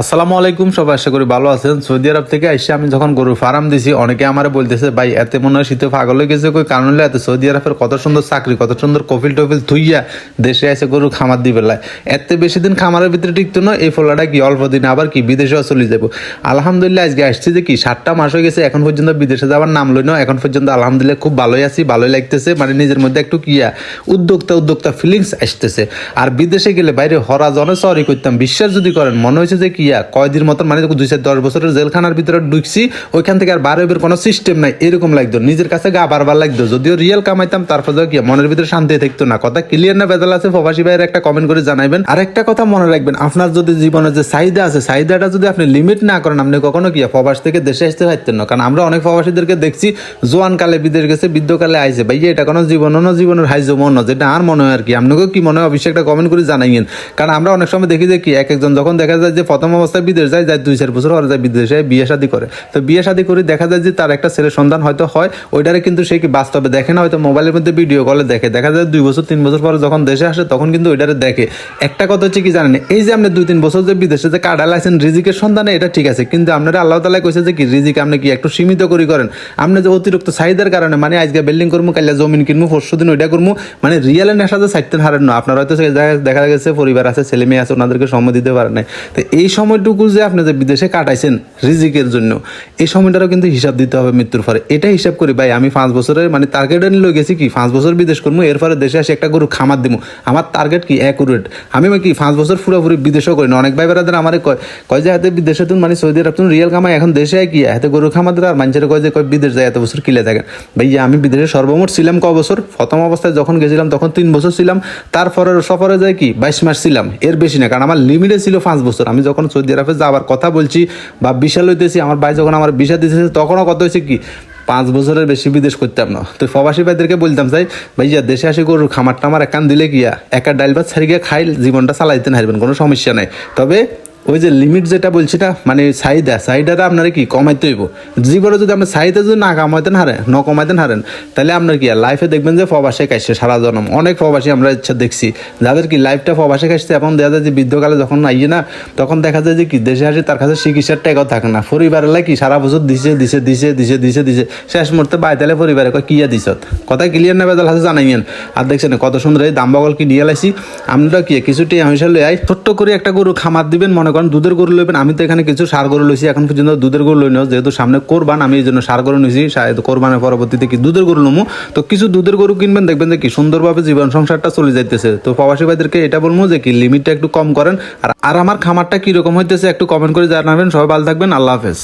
আসসালামু আলাইকুম, সবাই আশা করি ভালো আছেন। সৌদি আরব থেকে এসে আমি যখন গরুর ফার্ম দিছি, অনেকে আমার বলতেছে, ভাই, এত মনে হয় শীতে পাগল হয়ে গেছে কারণ হলে এত সৌদি আরবের কত সুন্দর চাকরি, কত সুন্দর কফিল টফিল থুইয়া দেশে এসে গরু খামার দিবে এতে বেশি দিন খামারের ভিতরে টিকতো না, এই ফলাটা কি অল্প দিন আবার কি বিদেশেও চলে যাব? আলহামদুলিল্লাহ, আজকে আসছি যে কি, সাতটা মাস হয়ে গেছে, এখন পর্যন্ত বিদেশে যাওয়ার নাম লই না এখন পর্যন্ত আলহামদুলিল্লাহ খুব ভালোই আছি, ভালোই লাগতেছে মানে নিজের মধ্যে একটু কিয়া উদ্যোক্তা উদ্যোক্তা ফিলিংস আসতেছে। আর বিদেশে গেলে বাইরে হরা জনে সরি করতাম, বিশ্বাস যদি করেন, মনে হয়েছে যে কিয়া কয়দিন মতন মানে দুই চার দশ বছরের জেলখানার ভিতরে ঢুকছি, ওইখান থেকে আর বার হইবার কোনো সিস্টেম নাই, এরকম লাগতো। নিজের কাছে গা বারবার লাগতো। যদিও রিয়েল কামাইতাম, তারপর কি মনের ভিতরে শান্তি থাকতো না। কথা ক্লিয়ার না বেদাল আছে, প্রবাসী ভাইয়ের একটা কমেন্ট করে জানাবেন আর একটা কথা মনে রাখবেন, আপনার যদি জীবনে যে চাহিদা আছে, চাহিদাটা যদি আপনি লিমিট না করেন, আপনি কখনো কি প্রবাস থেকে দেশে আসতে পারতেন না। কারণ আমরা অনেক প্রবাসীদেরকে দেখছি জোয়ান কালে বিদেশ গেছে, বৃদ্ধকালে আইসে ভাই এটা কোনো জীবন না জীবনের হাইজ মন, যেটা আর মনে হয় আর কি। আপনাকেও কি মনে হয়? অবশ্যই একটা কমেন্ট করে জানাইয়েন। কারণ আমরা অনেক সময় দেখি যে কি, এক একজন যখন দেখা যায় যে প্রথম অবস্থায় বিদেশ যায় যায় দুই চার বছর পরে যায় বিদেশে বিয়ে শাদী করে। তো বিয়ে শাদী করে দেখা যায় যে তার একটা ছেলে সন্তান হয়তো হয়, ওইটারে কিন্তু সে কি বাস্তবে দেখে না, হয়তো মোবাইলের মধ্যে ভিডিও কলে দেখে। দেখা যায় দুই বছর, তিন বছর পরে যখন দেশে আসে, তখন কিন্তু ওইটারে দেখে। একটা কথা হচ্ছে কি জানেন, এই যে আপনি দুই তিন বছর যে বিদেশে যে কার্ড আলাইছেন রিজিকের সন্ধানে, এটা ঠিক আছে। কিন্তু আপনারা আল্লাহ তালা কইছে যে কি, রিজিক আপনি কি একটু সীমিত করি করেন। আপনি যে অতিরিক্ত চাহিদার কারণে মানে আজকে বিল্ডিং করব কাইলে জমিন কিনবো পরশু দিন ওইটা করব মানে রিয়েল নেশা যে সাইতেন হারেন না। আপনার হয়তো দেখা গেছে, পরিবার আছে ছেলে মেয়ে আছে, ওনাদেরকে সময় দিতে পারে নাই। তো এই সময়টুকু যে আপনি যে বিদেশে কাটাইছেন রিজিকের জন্য, এই সময়টারও কিন্তু হিসাব দিতে হবে মৃত্যুর পরে। এটা হিসাব করি, ভাই, আমি পাঁচ বছরের মানে টার্গেটে নিয়ে গেছি কি? পাঁচ বছর বিদেশ করব এর পরে দেশে আসে একটা গরু খামার দিব আমার টার্গেট কি? অ্যাকুরেট আমি কি পাঁচ বছর পুরোপুরি বিদেশও করি না? অনেক ভাই বেড়াদের আমার কয় কয় যে, হাতে বিদেশে তুমি মানে সৌদি আরব তুমি রিয়েল কামাই এখন দেশে কি? হাতে গরু খামার দিলে আর মানুষের কয় যে, কয়, বিদেশ যায় এত বছর কিলে থাকেন? ভাইয়া আমি বিদেশে সর্বমোট ছিলাম ক বছর? প্রথম অবস্থায় যখন গেছিলাম, তখন তিন বছর ছিলাম। তারপরে সফরে যায় কি? বাইশ মাস ছিলাম। এর বেশি না, কারণ আমার লিমিটে ছিল পাঁচ বছর। আমি যখন সৌদি আরবে যাওয়ার কথা বলছি, বা বিশাল লইতেছি, আমার ভাই যখন আমার বিশা দিতেছে, তখনও কত হয়েছে কি, পাঁচ বছরের বেশি বিদেশ করতাম না। তো প্রবাসী ভাইদেরকে বলতাম চাই ভাইয়া, দেশে আসে গরুর খামারটা আমার একান দিলে গিয়া, একা ডাইল ভাত ছাড়ি গিয়া খাই জীবনটা চালাইতে না হারবেন, কোনো সমস্যা নাই। তবে ওই যে লিমিট যেটা বলছি না মানে চাহিদা, চাহিদাটা আপনারা কি কমাইতে হইব? জীবনে যদি আপনার চাহিদা যদি না কামাইতেন হারে, ন কমাইতেন হারেন, তাহলে আপনার কি লাইফে দেখবেন যে প্রবাসে খাইছে সারা জনম। অনেক প্রবাসী আমরা ইচ্ছা দেখছি, যাদের কি লাইফটা প্রবাসে খাইছে এখন দেখা যায় যে বৃদ্ধকালে যখন আইয়ে না, তখন দেখা যায় যে কি, দেশে আসে তার কাছে চিকিৎসার টাকাও থাকে না। পরিবারের কি, সারা বছর দিছে দিছে দিছে দিছে দিছে দিছে, শেষ মুহূর্তে বাইতালে পরিবারে কয়, কিয়া দিছ? কথা ক্লিয়ার না বেদাল হাতে জানাইয়েন। আর দেখছেন কত সুন্দর এই দাম বগল কি নিয়ে লাইছি আমরা কি, কিছু টিয়া হিসাবে লই আই ছোট্ট করে একটা গরু খামার দিবেন, মনে করেন দুধের গরু লইবেন, আমি তো এখানে কিছু সার গরু লইছি, এখন পর্যন্ত দুধের গরু লই যেহেতু সামনে কোরবান, আমি এই জন্য সার গরু নিয়েছি কোরবানের পরবর্তীতে কি দুধের গরু লমু। তো কিছু দুধের গরু কিনবেন, দেখবেন যে কি সুন্দরভাবে জীবন সংসারটা চলে যাইতেছে। তো প্রবাসী ভাইদেরকে এটা বলব যে কি লিমিটটা একটু কম করেন। আর আমার খামারটা কীরকম হইতেছে একটু কমেন্ট করে জানাবেন। সবাই ভালো থাকবেন, আল্লাহ হাফেজ।